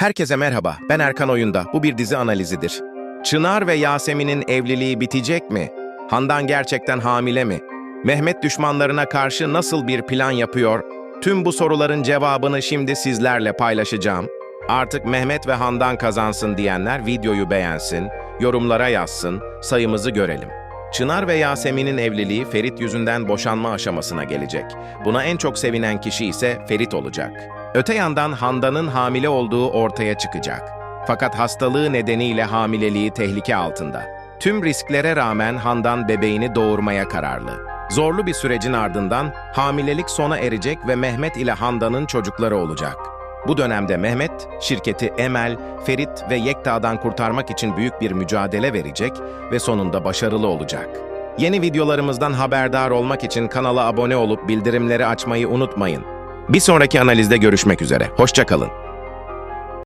Herkese merhaba, ben Erkan Oyunda. Bu bir dizi analizidir. Çınar ve Yasemin'in evliliği bitecek mi? Handan gerçekten hamile mi? Mehmet düşmanlarına karşı nasıl bir plan yapıyor? Tüm bu soruların cevabını şimdi sizlerle paylaşacağım. Artık Mehmet ve Handan kazansın diyenler videoyu beğensin, yorumlara yazsın, sayımızı görelim. Çınar ve Yasemin'in evliliği Ferit yüzünden boşanma aşamasına gelecek. Buna en çok sevinen kişi ise Ferit olacak. Öte yandan Handan'ın hamile olduğu ortaya çıkacak. Fakat hastalığı nedeniyle hamileliği tehlike altında. Tüm risklere rağmen Handan bebeğini doğurmaya kararlı. Zorlu bir sürecin ardından hamilelik sona erecek ve Mehmet ile Handan'ın çocukları olacak. Bu dönemde Mehmet, şirketi Emel, Ferit ve Yekta'dan kurtarmak için büyük bir mücadele verecek ve sonunda başarılı olacak. Yeni videolarımızdan haberdar olmak için kanala abone olup bildirimleri açmayı unutmayın. Bir sonraki analizde görüşmek üzere. Hoşçakalın.